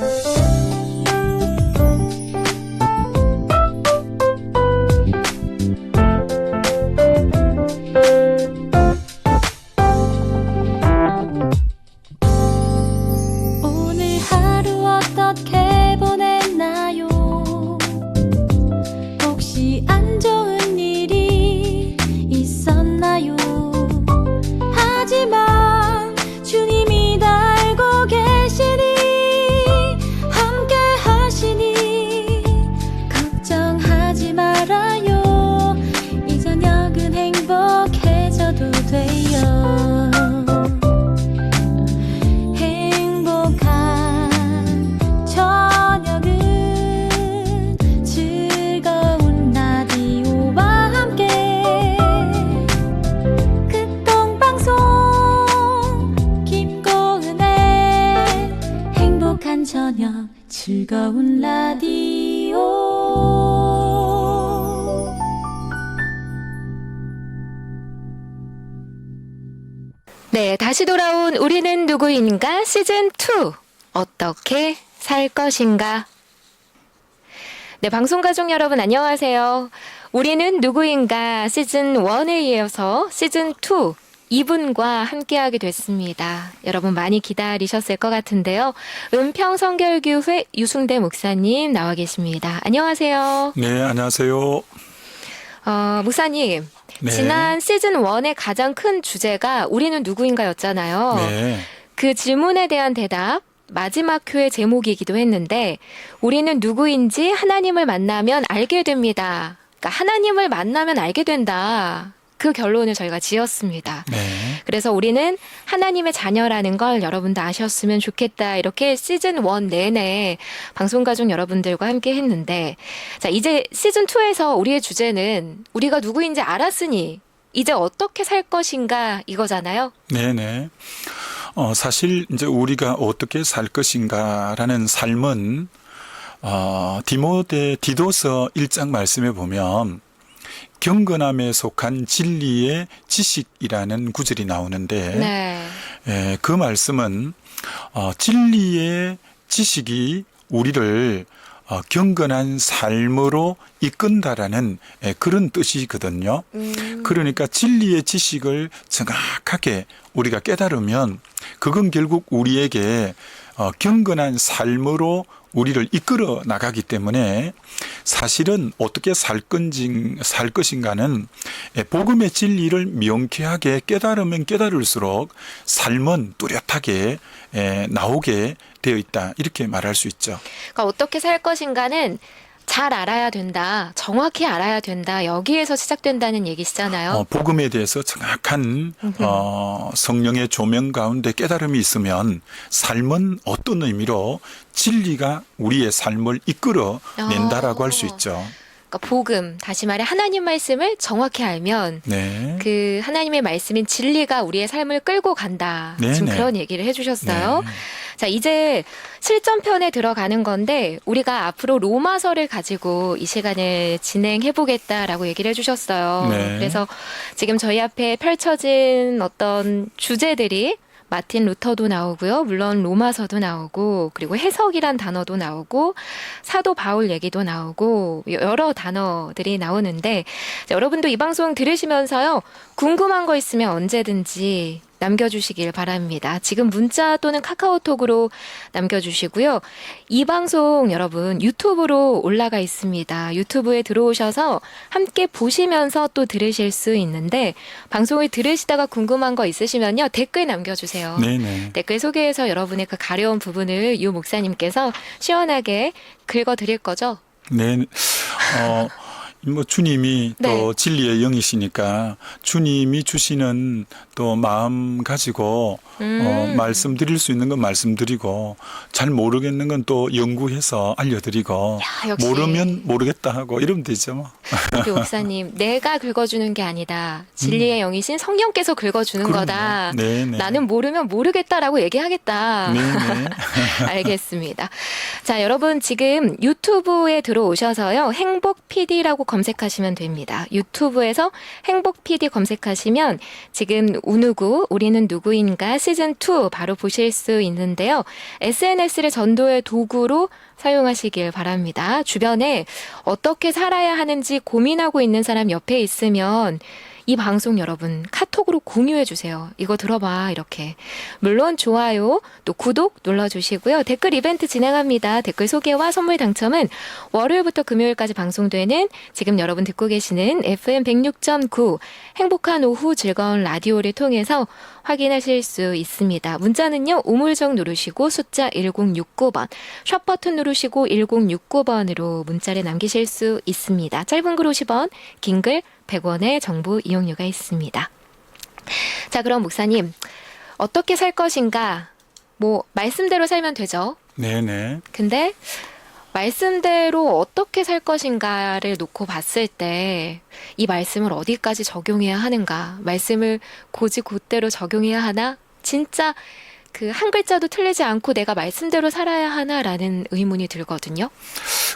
오늘 네, 다시 돌아온 우리는 누구인가 시즌 2 어떻게 살 것인가? 네, 방송 가족 여러분 안녕하세요. 우리는 누구인가 시즌 1에 이어서 시즌 2 이분과 함께하게 됐습니다. 여러분 많이 기다리셨을 것 같은데요. 은평 성결교회 유승대 목사님 나와 계십니다. 안녕하세요. 네, 안녕하세요. 어, 목사님, 네. 지난 시즌 1의 가장 큰 주제가 우리는 누구인가였잖아요. 네. 그 질문에 대한 대답 마지막 교회 제목이기도 했는데 우리는 누구인지 하나님을 만나면 알게 됩니다. 그러니까 하나님을 만나면 알게 된다. 그 결론을 저희가 지었습니다. 네. 그래서 우리는 하나님의 자녀라는 걸 여러분도 아셨으면 좋겠다. 이렇게 시즌 1 내내 방송 가족 여러분들과 함께 했는데 자, 이제 시즌 2에서 우리의 주제는 우리가 누구인지 알았으니 이제 어떻게 살 것인가 이거잖아요. 네, 네. 어, 사실 이제 우리가 어떻게 살 것인가라는 삶은 어, 디모데 디도서 1장 말씀에 보면 경건함에 속한 진리의 지식이라는 구절이 나오는데 네. 예, 그 말씀은 어, 진리의 지식이 우리를 어, 경건한 삶으로 이끈다라는 예, 그런 뜻이거든요. 음, 그러니까 진리의 지식을 정확하게 우리가 깨달으면 그건 결국 우리에게 어, 경건한 삶으로 우리를 이끌어 나가기 때문에 사실은 어떻게 살 건지 살 것인가는 예, 복음의 진리를 명쾌하게 깨달으면 깨달을수록 삶은 뚜렷하게 예, 나오게 되어 있다 이렇게 말할 수 있죠. 그러니까 어떻게 살 것인가는 잘 알아야 된다. 정확히 알아야 된다. 여기에서 시작된다는 얘기시잖아요. 어, 복음에 대해서 정확한 어, 성령의 조명 가운데 깨달음이 있으면 삶은 어떤 의미로 진리가 우리의 삶을 이끌어 낸다라고 할수 아. 있죠. 그러니까 복음, 다시 말해 하나님 말씀을 정확히 알면 네. 그 하나님의 말씀인 진리가 우리의 삶을 끌고 간다. 네, 지금 네. 그런 얘기를 해주셨어요. 네. 자, 이제 실전편에 들어가는 건데 우리가 앞으로 로마서를 가지고 이 시간을 진행해 보겠다라고 얘기를 해 주셨어요. 네. 그래서 지금 저희 앞에 펼쳐진 어떤 주제들이 마틴 루터도 나오고요. 물론 로마서도 나오고 그리고 해석이란 단어도 나오고 사도 바울 얘기도 나오고 여러 단어들이 나오는데 자, 여러분도 이 방송 들으시면서요. 궁금한 거 있으면 언제든지 남겨주시길 바랍니다. 지금 문자 또는 카카오톡으로 남겨주시고요. 이 방송 여러분 유튜브로 올라가 있습니다. 유튜브에 들어오셔서 함께 보시면서 또 들으실 수 있는데 방송을 들으시다가 궁금한 거 있으시면요 댓글 남겨주세요. 네네. 댓글 소개해서 여러분의 그 가려운 부분을 유 목사님께서 시원하게 긁어드릴 거죠. 네. 어, 뭐 주님이 네. 또 진리의 영이시니까 주님이 주시는 또 마음 가지고 음. 어, 말씀드릴 수 있는 건 말씀드리고 잘 모르겠는 건 또 연구해서 알려드리고 야, 역시. 모르면 모르겠다 하고 이러면 되죠. 뭐. 유 목사님 내가 긁어주는 게 아니다. 진리의 영이신 성령께서 긁어주는 음. 그럼요. 거다. 네 네. 나는 모르면 모르겠다라고 얘기하겠다. 네 네. 알겠습니다. 자, 여러분 지금 유튜브에 들어오셔서요. 행복 PD라고 검색하시면 됩니다. 유튜브에서 행복 PD 검색하시면 지금 우누구 우리는 누구인가 시즌 2 바로 보실 수 있는데요. SNS를 전도의 도구로 사용하시길 바랍니다. 주변에 어떻게 살아야 하는지 고민하고 있는 사람 옆에 있으면 이 방송 여러분 카톡으로 공유해 주세요. 이거 들어봐 이렇게. 물론 좋아요, 또 구독 눌러 주시고요. 댓글 이벤트 진행합니다. 댓글 소개와 선물 당첨은 월요일부터 금요일까지 방송되는 지금 여러분 듣고 계시는 FM 106.9 행복한 오후 즐거운 라디오를 통해서 확인하실 수 있습니다. 문자는요. 우물정 누르시고 숫자 1069번, 샵 버튼 누르시고 1069번으로 문자를 남기실 수 있습니다. 짧은 글 50원, 긴 글 100원의 정보 이용료가 있습니다. 자, 그럼 목사님, 어떻게 살 것인가? 뭐, 말씀대로 살면 되죠. 네네. 근데 말씀대로 어떻게 살 것인가를 놓고 봤을 때 이 말씀을 어디까지 적용해야 하는가? 말씀을 고지 곧대로 적용해야 하나? 진짜 그한 글자도 틀리지 않고 내가 말씀대로 살아야 하나라는 의문이 들거든요.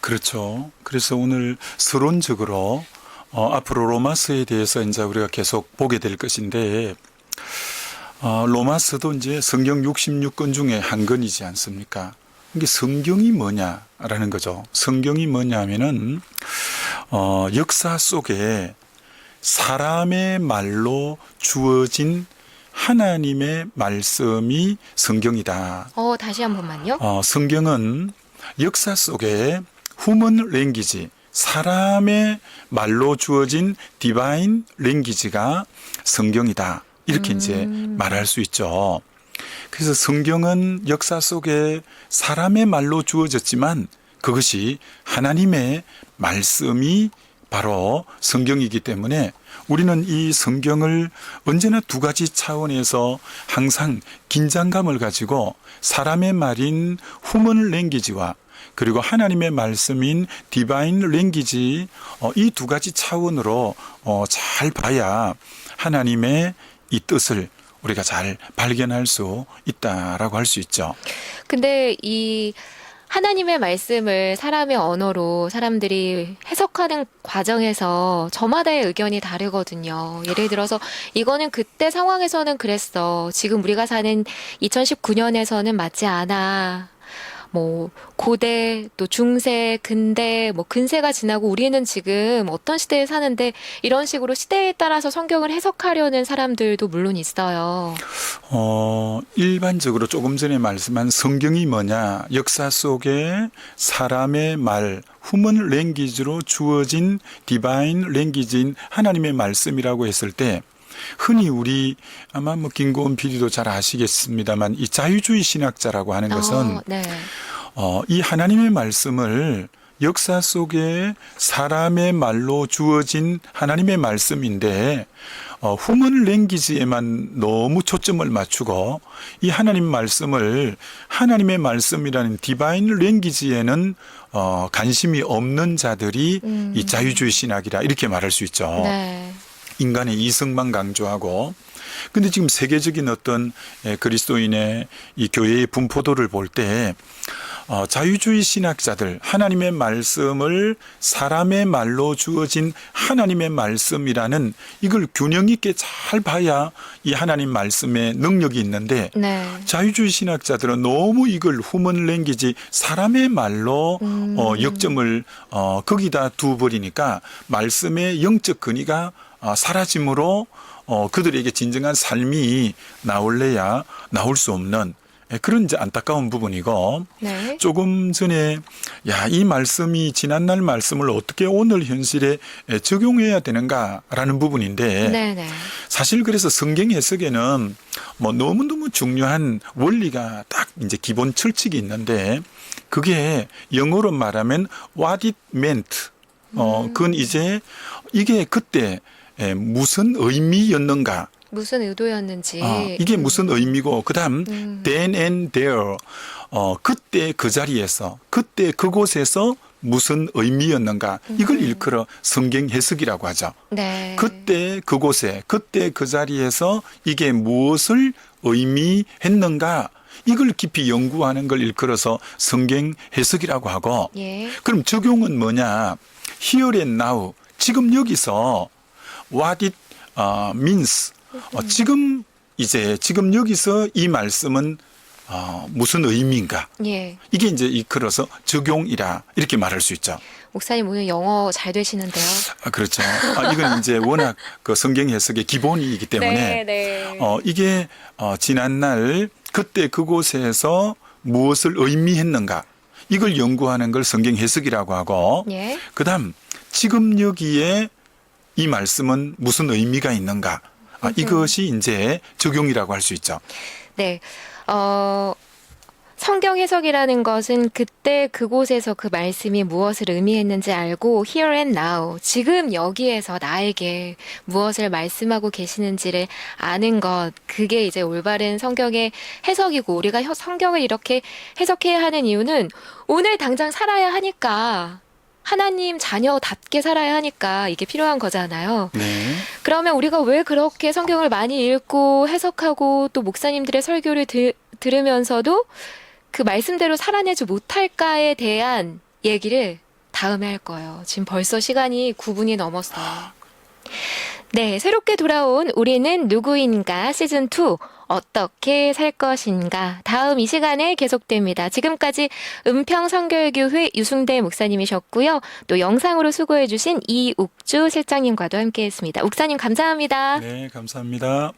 그렇죠. 그래서 오늘 서론적으로 어, 앞으로 로마서에 대해서 이제 우리가 계속 보게 될 것인데 어, 로마서도 이제 성경 66권 중에 한 권이지 않습니까? 이게 성경이 뭐냐라는 거죠. 성경이 뭐냐면은 어, 역사 속에 사람의 말로 주어진 하나님의 말씀이 성경이다. 어, 다시 한 번만요. 어, 성경은 역사 속에 후먼 랭귀지, 사람의 말로 주어진 디바인 랭귀지가 성경이다. 이렇게 이제 말할 수 있죠. 그래서 성경은 역사 속에 사람의 말로 주어졌지만 그것이 하나님의 말씀이 바로 성경이기 때문에 우리는 이 성경을 언제나 두 가지 차원에서 항상 긴장감을 가지고 사람의 말인 후먼 랭귀지와 그리고 하나님의 말씀인 디바인 랭귀지 어, 이두 가지 차원으로 어, 잘 봐야 하나님의 이 뜻을 우리가 잘 발견할 수 있다라고 할 수 있죠. 근데 이 하나님의 말씀을 사람의 언어로 사람들이 해석하는 과정에서 저마다의 의견이 다르거든요. 예를 들어서 이거는 그때 상황에서는 그랬어. 지금 우리가 사는 2019년에서는 맞지 않아. 뭐 고대 또 중세 근대 뭐 근세가 지나고 우리는 지금 어떤 시대에 사는데 이런 식으로 시대에 따라서 성경을 해석하려는 사람들도 물론 있어요. 어, 일반적으로 조금 전에 말씀한 성경이 뭐냐, 역사 속에 사람의 말, 후먼 랭귀지로 주어진 디바인 랭귀지인 하나님의 말씀이라고 했을 때, 흔히 우리 아마 뭐 김고은 PD도 잘 아시겠습니다만 이 자유주의 신학자라고 하는 것은 어, 네. 어, 이 하나님의 말씀을 역사 속에 사람의 말로 주어진 하나님의 말씀인데 어, 후문 랭귀지에만 너무 초점을 맞추고 이 하나님 말씀을 하나님의 말씀이라는 디바인 랭귀지에는 어, 관심이 없는 자들이 음. 이 자유주의 신학이라 이렇게 말할 수 있죠. 네. 인간의 이성만 강조하고 근데 지금 세계적인 어떤 에, 그리스도인의 이 교회의 분포도를 볼때 어, 자유주의 신학자들 하나님의 말씀을 사람의 말로 주어진 하나님의 말씀이라는 이걸 균형 있게 잘 봐야 이 하나님 말씀에 능력이 있는데 네. 자유주의 신학자들은 너무 이걸 후먼 랭귀지 사람의 말로 음. 어, 역점을 어, 거기다 두어버리니까 말씀의 영적 근위가 어, 사라짐으로 어, 그들에게 진정한 삶이 나올래야 나올 수 없는 예, 그런 이제 안타까운 부분이고 네. 조금 전에 야 이 말씀이 지난날 말씀을 어떻게 오늘 현실에 에, 적용해야 되는가라는 부분인데 네, 네. 사실 그래서 성경 해석에는 뭐 너무너무 중요한 원리가 딱 이제 기본 철칙이 있는데 그게 영어로 말하면 what it meant. 어, 그건 이제 이게 그때 에, 무슨 의미였는가. 무슨 의도였는지. 어, 이게 무슨 의미고 그다음 음. then and there 어 그때 그 자리에서 그때 그곳에서 무슨 의미였는가 이걸 일컬어 성경 해석이라고 하죠. 네. 그때 그곳에 그때 그 자리에서 이게 무엇을 의미했는가 이걸 깊이 연구하는 걸 일컬어서 성경 해석이라고 하고 예. 그럼 적용은 뭐냐? Here and now 지금 여기서 what it uh, means 어, 지금 이제 지금 여기서 이 말씀은 어, 무슨 의미인가? 예. 이게 이제 이끌어서 적용이라 이렇게 말할 수 있죠. 목사님 오늘 영어 잘 되시는데요. 아, 그렇죠. 아, 이건 이제 워낙 그 성경 해석의 기본이기 때문에 네. 어, 이게 어, 지난날 그때 그곳에서 무엇을 의미했는가 이걸 연구하는 걸 성경 해석이라고 하고 예. 그다음 지금 여기에 이 말씀은 무슨 의미가 있는가 아, 이것이 이제 적용이라고 할 수 있죠. 네. 어, 성경 해석이라는 것은 그때 그곳에서 그 말씀이 무엇을 의미했는지 알고 here and now 지금 여기에서 나에게 무엇을 말씀하고 계시는지를 아는 것 그게 이제 올바른 성경의 해석이고 우리가 혀- 성경을 이렇게 해석해야 하는 이유는 오늘 당장 살아야 하니까 하나님 자녀답게 살아야 하니까 이게 필요한 거잖아요. 네. 그러면 우리가 왜 그렇게 성경을 많이 읽고 해석하고 또 목사님들의 설교를 들, 들으면서도 그 말씀대로 살아내지 못할까에 대한 얘기를 다음에 할 거예요. 지금 벌써 시간이 9분이 넘었어요. 네, 새롭게 돌아온 우리는 누구인가 시즌 2 어떻게 살 것인가 다음 이 시간에 계속됩니다. 지금까지 은평 성결교회 유승대 목사님이셨고요. 또 영상으로 수고해 주신 이욱주 실장님과도 함께했습니다. 욱사님 감사합니다. 네, 감사합니다.